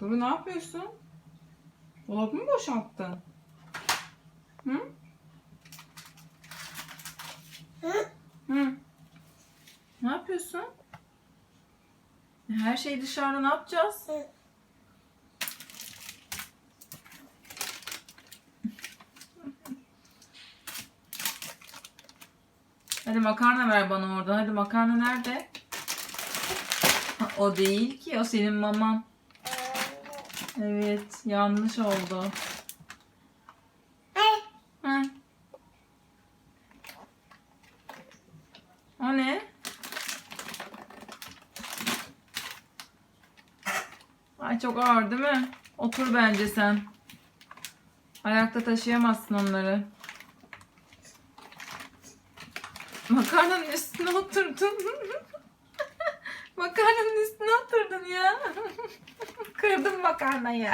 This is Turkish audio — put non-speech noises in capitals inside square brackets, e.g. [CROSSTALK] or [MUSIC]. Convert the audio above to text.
Duru ne yapıyorsun? Dolabı mı boşalttın? Hı? Hı. Ne yapıyorsun? Her şeyi dışarıda ne yapacağız? Hadi makarna ver bana oradan. Hadi makarna nerede? O değil ki. O senin maman. Evet. Yanlış oldu. Ha. O ne? Ay çok ağır değil mi? Otur bence sen. Ayakta taşıyamazsın onları. Makarnanın üstüne oturdun. [LAUGHS] Makarnanın üstüne oturdun ya. Kırdın makarnayı.